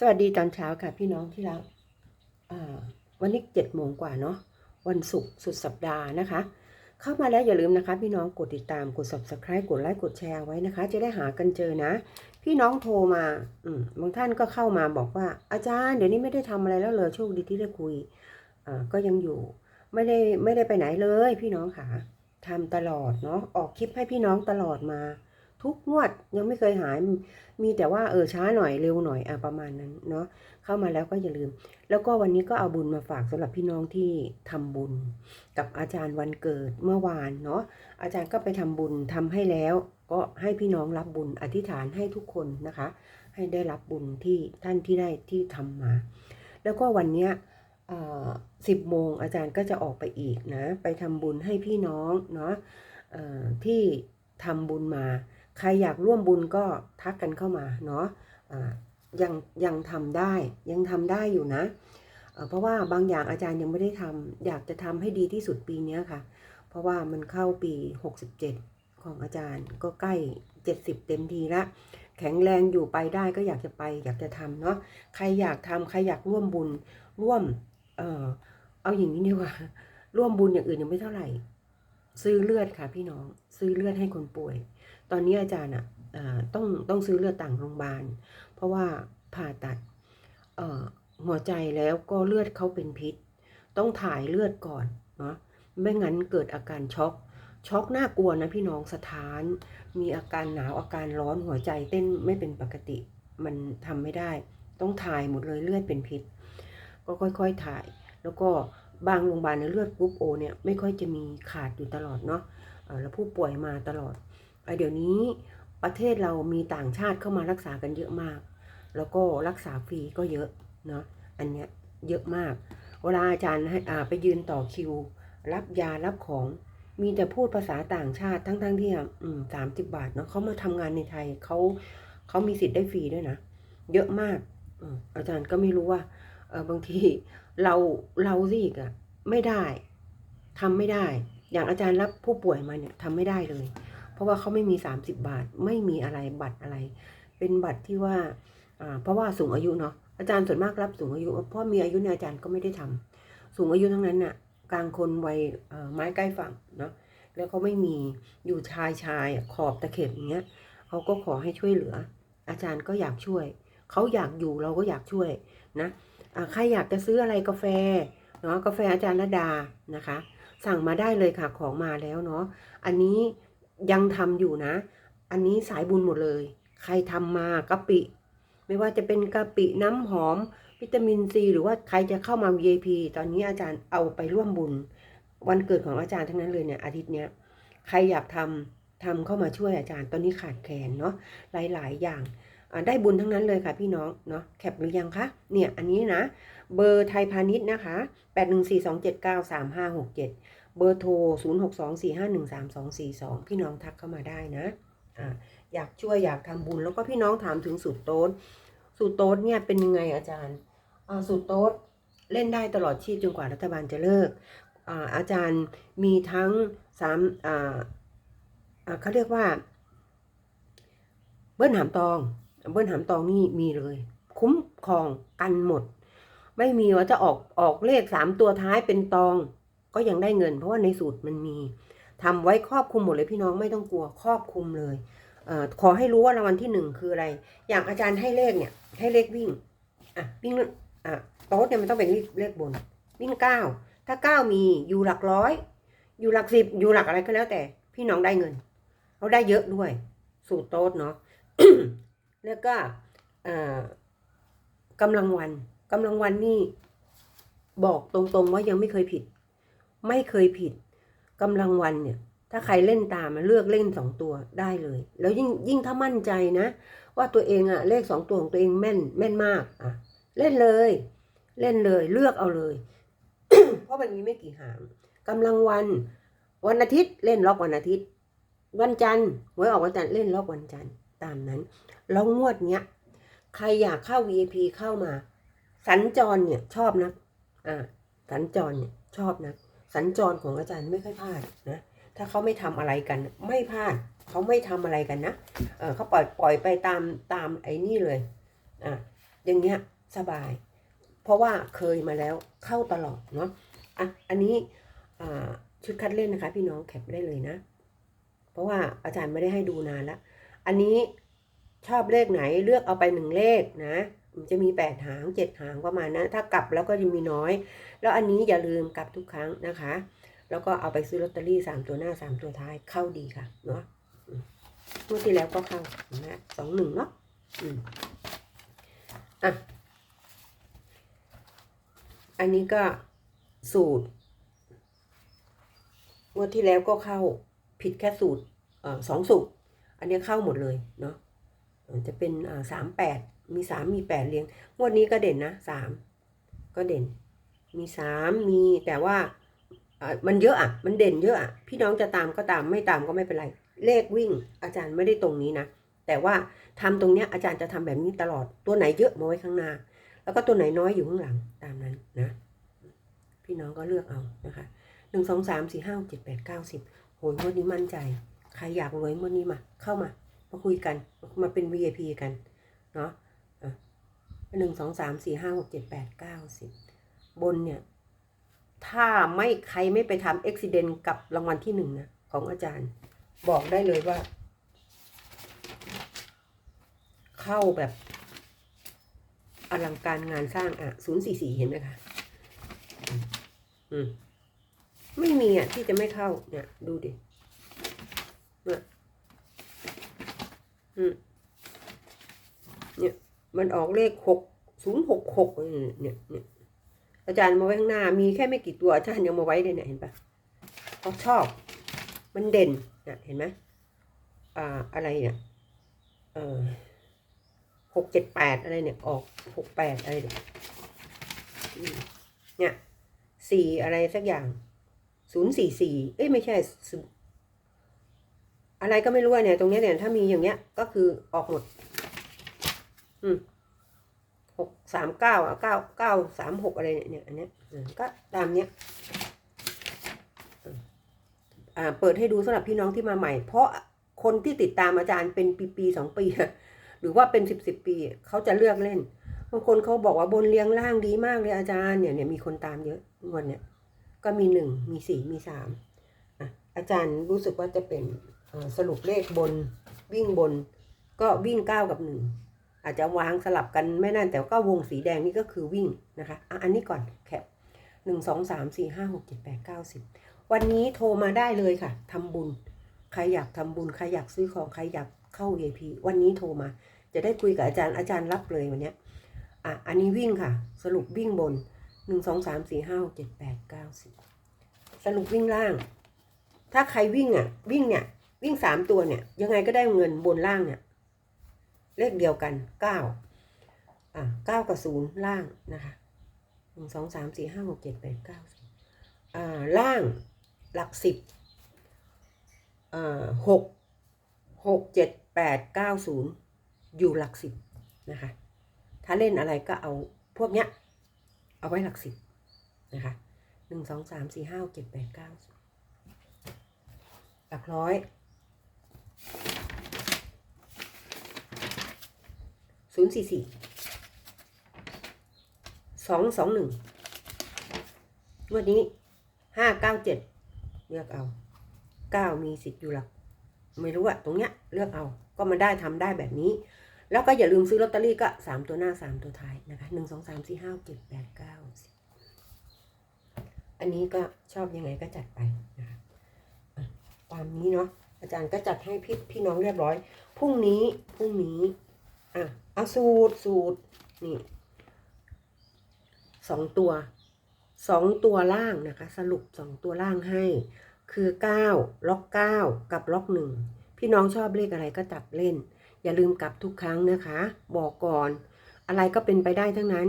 สวัสดีตอนเช้าค่ะพี่น้องที่รักวันนี้เจ็ดโมงกว่าเนาะวันศุกร์สุดสัปดาห์นะคะ เข้ามาแล้วอย่าลืมนะคะ พี่น้องกดติดตามกด subscribe กดไลค์กดแชร์ไว้นะคะ จะได้หากันเจอนะ พี่น้องโทรมาอืมบางท่านก็เข้ามาบอกว่าอาจารย์เดี๋ยวนี้ไม่ได้ทำอะไรแล้วเลยโชคดีที่ได้คุยอ่าก็ยังอยู่ไม่ได้ไม่ได้ไปไหนเลย พี่น้องค่ะทำตลอดเนาะออกคลิปให้พี่น้องตลอดมา ทุกงวดยังไม่เคยหาย มีแต่ว่าเออช้าหน่อยเร็วหน่อยอะประมาณนั้นเนาะเข้ามาแล้วก็อย่าลืม แล้วก็วันนี้ก็เอาบุญมาฝากสำหรับพี่น้องที่ทำบุญ กับอาจารย์วันเกิดเมื่อวานเนาะอาจารย์ก็ไปทำบุญทำให้แล้ว ก็ให้พี่น้องรับบุญอธิษฐานให้ทุกคนนะคะ ให้ได้รับบุญที่ท่านที่ได้ที่ทำมา แล้วก็วันเนี้ยสิบโมงอาจารย์ก็จะออกไปอีกนะ ไปทำบุญให้พี่น้องเนาะที่ทำบุญมา ใครอยากร่วมบุญก็ทักกันเข้ามาเนาะะยังยังทำได้ยังทำได้อยู่นะเอ่อเพราะว่าบางอย่างอาจารย์ยังไม่ได้ทำอยากจะทำให้ดีที่สุดปีนี้ค่ะ เพราะว่ามันเข้าปี 67 ของอาจารย์ก็ใกล้ 70 เต็มทีละแข็งแรงอยู่ไปได้ก็อยากจะไปอยากจะทำเนาะใครอยากทำใครอยากร่วมบุญร่วมเออเอาอย่างนี้ดีกว่าร่วมบุญอย่างอื่นยังไม่เท่าไหร่ ซื้อเลือดค่ะพี่น้อง ซื้อเลือดให้คนป่วย ตอนนี้อาจารย์อะต้องต้องซื้อเลือดต่างโรงพยาบาล เพราะว่าผ่าตัดหัวใจแล้วก็เลือดเขาเป็นพิษ ต้องถ่ายเลือดก่อนเนาะไม่งั้นเกิดอาการช็อกช็อกน่ากลัวนะพี่น้องสถาน มีอาการหนาวอาการร้อนหัวใจเต้นไม่เป็นปกติ มันทำไม่ได้ ต้องถ่ายหมดเลยเลือดเป็นพิษ ก็ค่อยๆถ่าย แล้วก็บางโรงพยาบาลเนี่ยเลือดกรุ๊ปโอเนี่ยไม่ค่อยจะมีขาดอยู่ตลอดเนาะแล้วผู้ป่วยมาตลอด เดี๋ยวนี้ประเทศเรามีต่างชาติเข้ามารักษากันเยอะมาก แล้วก็รักษาฟรีก็เยอะเนาะอันเนี้ยเยอะมาก เวลาอาจารย์ให้อ่าไปยืนต่อคิว รับยารับของมีแต่พูดภาษาต่างชาติทั้งๆทที่อืมสามสิบบาทเนาะเขามาทำงานในไทยเขาเขามีสิทธิ์ได้ฟรีด้วยนะ เยอะมากอือาจารย์ก็ไม่รู้ว่าเออบางทีเราเราสิอีกอะไม่ได้ทำไม่ได้ อย่างอาจารย์รับผู้ป่วยมาเนี่ยทำไม่ได้เลย เพราะว่าเขาไม่มี 30 บาท ไม่มีอะไรบัตรอะไร เป็นบัตรที่ว่าเพราะว่าสูงอายุเนาะอาจารย์ส่วนมากรับสูงอายุเพราะมีอายุเนี่ยอาจารย์ก็ไม่ได้ทำสูงอายุทั้งนั้นน่ะกลางคนวัยไม้ใกล้ฝั่งเนาะแล้วเขาไม่มีอยู่ชายชายขอบตะเข็บอย่างเงี้ยเขาก็ขอให้ช่วยเหลือ อาจารย์ก็อยากช่วยเขาอยากอยู่เราก็อยากช่วยนะใครอยากจะซื้ออะไรกาแฟเนาะกาแฟอาจารย์ระดานะคะ สั่งมาได้เลยค่ะของมาแล้วเนาะอันนี้ ยังทำอยู่นะ อันนี้สายบุญหมดเลย ใครทำมากะปิ ไม่ว่าจะเป็นกะปิน้ำหอม วิตามินซีหรือว่าใครจะเข้ามา VIP ตอนนี้อาจารย์เอาไปร่วมบุญ วันเกิดของอาจารย์ทั้งนั้นเลยเนี่ยอาทิตย์เนี้ยใครอยากทำทำเข้ามาช่วยอาจารย์ ตอนนี้ขาดแคลนเนาะหลาย ๆ อย่างได้บุญทั้งนั้นเลยค่ะพี่น้องเนาะแคปหรือยังคะเนี่ยอันนี้นะ เบอร์ไทยพาณิชย์นะคะ 8 1 4 2 7 9 3 5 6 7 เบอร์โทร 0624513242 พี่น้องทักเข้ามาได้นะอ่าอยากช่วยอยากทำบุญแล้วก็พี่น้องถามถึงสูตรโต๊ดสูตรโต๊ดเนี่ยเป็นยังไงอาจารย์อ่าสูตรโต๊ดเล่นได้ตลอดชีพจนกว่ารัฐบาลจะเลิกอ่าอาจารย์มีทั้งสามอ่าเขาเรียกว่า เบิ้ลหามตอง เบิ้ลหามตองนี่มีเลย คุ้มครองกันหมด ไม่มีว่าจะออกออกเลขสามตัวท้ายเป็นตอง ก็ยังได้เงิน เพราะว่าในสูตรมันมีทำไว้ครอบคลุมหมดเลยพี่น้องไม่ต้องกลัวครอบคลุมเลยเออขอให้รู้ว่ารางวัลที่หนึ่งคืออะไร อย่างอาจารย์ให้เลขเนี่ย ให้เลขวิ่งอะวิ่งอะโต๊ดเนี่ยมันต้องเป็นเลขบน วิ่งเก้าถ้าเก้ามีอยู่หลักร้อยอยู่หลักสิบอยู่หลักอะไรก็แล้วแต่ พี่น้องได้เงินเขาได้เยอะด้วย สูตรโต๊ดเนาะแล้วก็อ่ากำลังวันกำลังวันนี่บอกตรงๆว่ายังไม่เคยผิด ไม่เคยผิดกำลังวันเนี่ย ถ้าใครเล่นตามมาเลือกเล่นสองตัวได้เลย แล้วยิ่งยิ่งถ้ามั่นใจนะ ว่าตัวเองอะเลขสองตัวของตัวเองแม่นแม่นมากอะเล่นเลย เล่นเลยเลือกเอาเลย เพราะมันมีไม่กี่หางกำลังวัน วันอาทิตย์เล่นล็อกวันอาทิตย์ วันจันทร์หวยออกวันจันทร์เล่นล็อกวันจันทร์ตามนั้นแล้วงวดเนี้ยใครอยากเข้า VIP เข้ามา สัญจรเนี่ยชอบนะอ่าสัญจรเนี่ยชอบนะ สัญจรของอาจารย์ไม่ค่อยพลาดนะถ้าเขาไม่ทำอะไรกัน ไม่พลาดเขาไม่ทำอะไรกันนะเออเขาปล่อยปล่อยไปตามตามไอ้นี่เลยอะอย่างเงี้ยสบาย เพราะว่าเคยมาแล้วเข้าตลอดเนาะอะอันนี้อ่าชุดคัดเล่นนะคะ พี่น้องแคปได้เลยนะ เพราะว่าอาจารย์ไม่ได้ให้ดูนานละอันนี้ชอบเลขไหนเลือกเอาไปหนึ่งเลขนะ จะมีแปดหางเจ็ดหางประมาณนั้น ถ้ากลับแล้วก็จะมีน้อย แล้วอันนี้อย่าลืมกลับทุกครั้งนะคะ แล้วก็เอาไปซื้อลอตเตอรี่สามตัวหน้าสามตัวท้ายเข้าดีค่ะเนาะเมื่อที่แล้วก็เข้านะสองหนึ่งเนาะอืมอะอันนี้ก็สูตรงวดที่แล้วก็เข้าผิดแค่สูตรเอ่อสองสูตร อันนี้เข้าหมดเลยเนาะจะเป็นสามแปด มีสามมีแปดเรียง งวดนี้ก็เด่นนะสามก็เด่น มีสามมีแต่ว่ามันเยอะอะ มันเด่นเยอะอะ พี่น้องจะตามก็ตามไม่ตามก็ไม่เป็นไร เลขวิ่ง อาจารย์ไม่ได้ตรงนี้นะ แต่ว่าทำตรงเนี้ยอาจารย์จะทำแบบนี้ตลอด ตัวไหนเยอะมาไว้ข้างหน้า แล้วก็ตัวไหนน้อยอยู่ข้างหลังตามนั้นนะ พี่น้องก็เลือกเอานะคะหนึ่งสองสามสี่ห้าเจ็ดแปดเก้าสิบโหยงวดนี้มั่นใจ ใครอยากรวยงวดนี้มา เข้ามา มาคุยกัน มาเป็น VIP กัน เนาะ หนึ่งสองสามสี่ห้าหกเจ็ดแปดเก้าสิบบนเนี่ย ถ้าไม่ใครไม่ไปทำอุบิเหตุกับรางวัลที่หนึ่งนะ ของอาจารย์ บอกได้เลยว่า เข้าแบบ อลังการงานสร้างอะศูนย์สี่สี่เห็นไหมคะ อืมอืมไม่มีอะ ที่จะไม่เข้าเนี่ย ดูดิเนี่ยอืมเนี่ย มันออกเลขหกศูนย์หกหกเนี่ยเนี่ยอาจารย์มาไว้ข้างหน้า มีแค่ไม่กี่ตัวอาจารย์ยังมาไว้เลยเนี่ยเห็นปะเขาชอบ มันเด่นเนี่ยเห็นไหมอ่าอะไรเนี่ยเออหกเจ็ดแปดอะไรเนี่ย ออกหกแปดอะไรเนี่ยเนี่ยสี่อะไรสักอย่างศูนย์สี่สี่เอ้ยไม่ใช่ อะไรก็ไม่รู้เนี่ย ตรงนี้เนี่ยถ้ามีอย่างเงี้ย ก็คือออกหมด อืมหกสามเก้าอะเก้าเก้าสามหกอะไรเนี่ยเนี่ยอันเนี้ยก็ตามเนี้ยอ่าเปิดให้ดูสำหรับพี่น้องที่มาใหม่ เพราะคนที่ติดตามอาจารย์เป็นปีปีสองปี หรือว่าเป็นสิบสิบปีเขาจะเลือกเล่นบางคนเขาบอกว่าบนเรียงล่างดีมากเลยอาจารย์เนี่ยเนี่ยมีคนตามเยอะงวดเนี่ยก็มีหนึ่งมีสี่มีสามอาจารย์รู้สึกว่าจะเป็นสรุปเลขบนวิ่งบน ก็วิ่งเก้ากับหนึ่ง อาจจะวางสลับกันไม่นั่นแต่ก็วงสีแดงนี่ก็คือวิ่งนะคะอะอันนี้ก่อนแคปหนึ่งสองสามสี่ห้าหกเจ็ดแปดเก้าสิบวันนี้โทรมาได้เลยค่ะทำบุญ ใครอยากทำบุญ ใครอยากซื้อของ ใครอยากเข้า VIP วันนี้โทรมา จะได้คุยกับอาจารย์อาจารย์รับเลยวันนี้อะอันนี้วิ่งค่ะ สรุปวิ่งบนหนึ่งสองสามสี่ห้าหกเจ็ดแปดเก้าสิบสรุปวิ่งล่าง ถ้าใครวิ่งอะ วิ่งเนี่ย วิ่งสามตัวเนี่ย ยังไงก็ได้เงินบนล่างเนี่ย เลขเดียวกันเก้าอะเก้ากับศูนย์ล่างนะคะหนึ่งสองสามสี่ห้าหกเจ็ดแปดเก้าสิบอ่าล่างหลักสิบอ่าหกหกเจ็ดแปดเก้าศูนย์อยู่หลักสิบนะคะ ถ้าเล่นอะไรก็เอาพวกเนี้ย เอาไว้หลักสิบนะคะหนึ่งสองสามสี่ห้าเจ็ดแปดเก้าหลักร้อย ศูนย์สี่สี่สองสองหนึ่งวันนี้ห้าเก้าเจ็ดเลือกเอาเก้ามีสิทธิ์อยู่หลัก ไม่รู้อะตรงเนี้ยเลือกเอาก็มาได้ทำได้แบบนี้ แล้วก็อย่าลืมซื้อลอตเตอรี่ก็สามตัวหน้าสามตัวท้ายนะคะหนึ่งสองสามสี่ห้าเจ็ดแปดเก้าสิบอันนี้ก็ชอบยังไงก็จัดไปนะคะตามนี้เนาะอาจารย์ก็จัดให้พี่พี่น้องเรียบร้อย พรุ่งนี้ พรุ่งนี้ อะเอาสูตรสูตรนี่สองตัวสองตัวล่างนะคะ สรุปสองตัวล่างให้ คือเก้าล็อกเก้ากับล็อกหนึ่งพี่น้องชอบเลขอะไรก็จับเล่น อย่าลืมกลับทุกครั้งนะคะ บอกก่อน อะไรก็เป็นไปได้ทั้งนั้น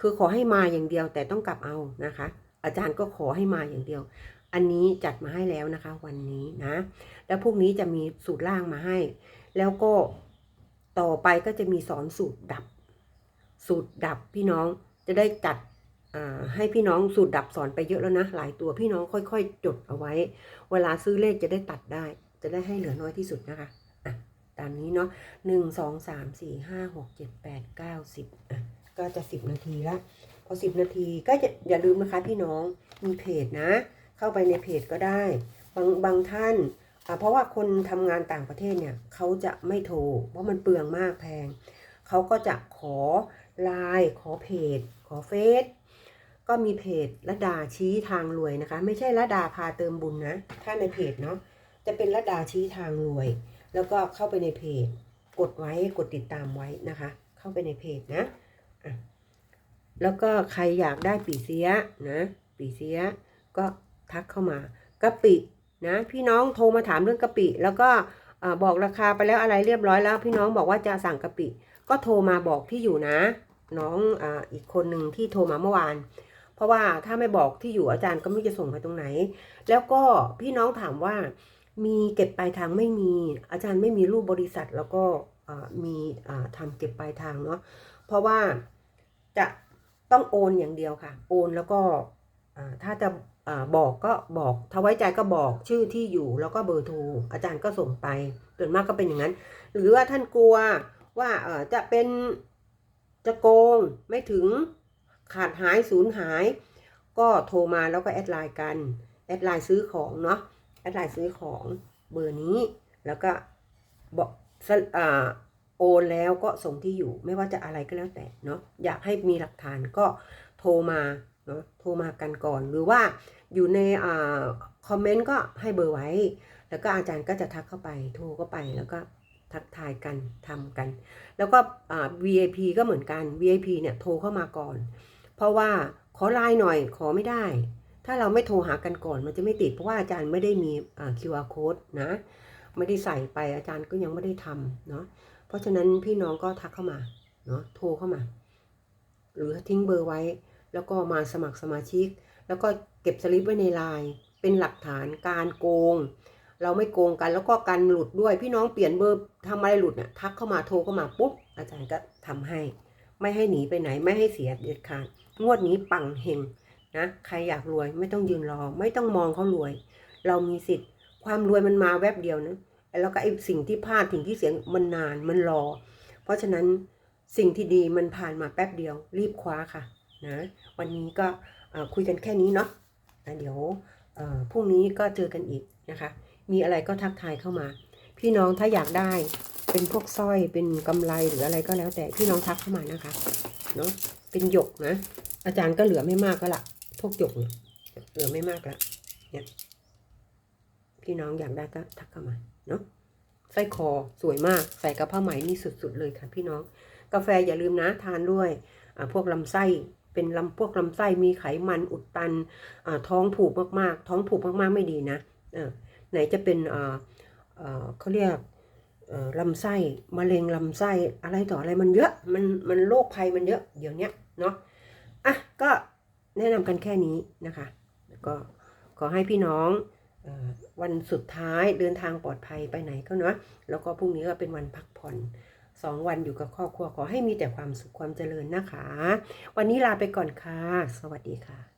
คือขอให้มาอย่างเดียวแต่ต้องกลับเอานะคะ อาจารย์ก็ขอให้มาอย่างเดียว อันนี้จัดมาให้แล้วนะคะ วันนี้นะ แล้วพรุ่งนี้จะมีสูตรล่างมาให้ แล้วก็ ต่อไปก็จะมีสอนสูตรดับ สูตรดับพี่น้องจะได้จัดให้พี่น้องสูตรดับสอนไปเยอะแล้วนะ หลายตัวพี่น้องค่อยๆ จดเอาไว้ เวลาซื้อเลขจะได้ตัดได้ จะได้ให้เหลือน้อยที่สุดนะคะอะตามนี้เนาะหนึ่งสองสามสี่ห้าหกเจ็ดแปดเก้าสิบอะก็จะสิบนาทีละพอสิบนาทีก็จะอย่าลืมนะคะพี่น้องมีเพจนะ เข้าไปในเพจก็ได้ บางบางท่าน เพราะว่าคนทำงานต่างประเทศเนี่ยเขาจะไม่โทร เพราะมันเปลืองมากแพง เขาก็จะขอไลน์ขอเพจ ขอเฟซก็มีเพจระดาชี้ทางรวยนะคะ ไม่ใช่ระดาพาเติมบุญนะ ถ้าในเพจเนาะจะเป็นระดาชี้ทางรวย แล้วก็เข้าไปในเพจ กดไว้กดติดตามไว้นะคะ เข้าไปในเพจนะะแล้วก็ใครอยากได้ปีเสียนะ ปีเสียก็ทักเข้ามากะปิ นะ พี่น้องโทรมาถามเรื่องกะปิ แล้วก็บอกราคาไปแล้วอะไรเรียบร้อยแล้ว พี่น้องบอกว่าจะสั่งกะปิ ก็โทรมาบอกที่อยู่นะ น้องออีกคนหนึ่งที่โทรมาเมื่อวาน เพราะว่าถ้าไม่บอกที่อยู่อาจารย์ก็ไม่จะส่งไปตรงไหน แล้วก็พี่น้องถามว่ามีเก็บปลายทางไม่มี อาจารย์ไม่มีรูปบริษัท แล้วก็มีอ่าทำเก็บปลายทางเนาะเพราะว่าจะต้องโอนอย่างเดียวค่ะ โอนแล้วก็ ถ้าจะบอกก็บอกถ้าไว้ใจก็บอกชื่อที่อยู่แล้วก็เบอร์โทรอาจารย์ก็ส่งไปส่วนมากก็เป็นอย่างนั้น หรือว่าท่านกลัวว่าเจะเป็นจะโกงไม่ถึงขาดหายสูญหาย ก็โทรมาแล้วก็แอดไลน์กันแอดไลน์ซื้อของเนาะแอดไลน์ซื้อของเบอร์นี้แล้วก็บอกโอนแล้วก็ส่งที่อยู่ไม่ว่าจะอะไรก็แล้วแต่เนาะอยากให้มีหลักฐานก็โทรมา เนาะโทรมากันก่อนหรือว่าอยู่ในอ่าคอมเมนต์ก็ให้เบอร์ไว้ แล้วก็อาจารย์ก็จะทักเข้าไปโทรเข้าไปแล้วก็ทักทายกันทำกัน แล้วก็อ่า VIP ก็เหมือนกัน VIP เนี่ยโทรเข้ามาก่อน เพราะว่าขอไลน์หน่อยขอไม่ได้ ถ้าเราไม่โทรหากันก่อนมันจะไม่ติดเพราะว่าอาจารย์ไม่ได้มีอ่า QR code นะไม่ได้ใส่ไปอาจารย์ก็ยังไม่ได้ทำเนาะเพราะฉะนั้นพี่น้องก็ทักเข้ามาเนาะโทรเข้ามา หรือทิ้งเบอร์ไว้ แล้วก็มาสมัครสมาชิก แล้วก็เก็บสลิปไว้ในไลน์เป็นหลักฐานการโกง เราไม่โกงกันแล้วก็การหลุดด้วยพี่น้องเปลี่ยนเบอร์ทำอะไรหลุดเนี่ยทักเข้ามาโทรเข้ามาปุ๊บอาจารย์ก็ทำให้ ไม่ให้หนีไปไหนไม่ให้เสียเด็ดขาดงวดนี้ปังเฮงนะใครอยากรวยไม่ต้องยืนรอ ไม่ต้องมองเขารวย เรามีสิทธิ์ ความรวยมันมาแวบเดียวนะแล้วก็ไอ้สิ่งที่พลาดสิ่งที่เสียมันนานมันรอ เพราะฉะนั้นสิ่งที่ดีมันผ่านมาแป๊บเดียว รีบคว้าค่ะ นะวันนี้ก็คุยกันแค่นี้เนาะะเดี๋ยวพรุ่งนี้ก็เจอกันอีกนะคะ มีอะไรก็ทักทายเข้ามา พี่น้องถ้าอยากได้เป็นพวกสร้อยเป็นกำไรหรืออะไรก็แล้วแต่พี่น้องทักเข้ามานะคะเนาะเป็นหยกนะ อาจารย์ก็เหลือไม่มากก็ละพวกหยกเหลือไม่มากละเนี่ยพี่น้องอยากได้ก็ทักเข้ามาเนาะสร้อยคอสวยมากใส่กับผ้าไหมนี่สุดๆเลยค่ะพี่น้อง กาแฟอย่าลืมนะทานด้วยพวกลำไส้ เป็นลำพวกลำไส้มีไขมันอุดตันท้องผูกมากๆ ท้องผูกมากๆไม่ดีนะไหนจะเป็นเขาเรียกลำไส้มะเร็งลำไส้อะไรต่ออะไรมันเยอะมันมันโรคภัยมันเยอะเดี๋ยวเนี้ยเนาะอะก็แนะนำกันแค่นี้นะคะแล้วก็ขอให้พี่น้องวันสุดท้ายเดินทางปลอดภัยไปไหนก็เนาะแล้วก็พรุ่งนี้ก็เป็นวันพักผ่อน สองวันอยู่กับครอบครัวขอให้มีแต่ความสุขความเจริญนะคะ วันนี้ลาไปก่อนค่ะ สวัสดีค่ะ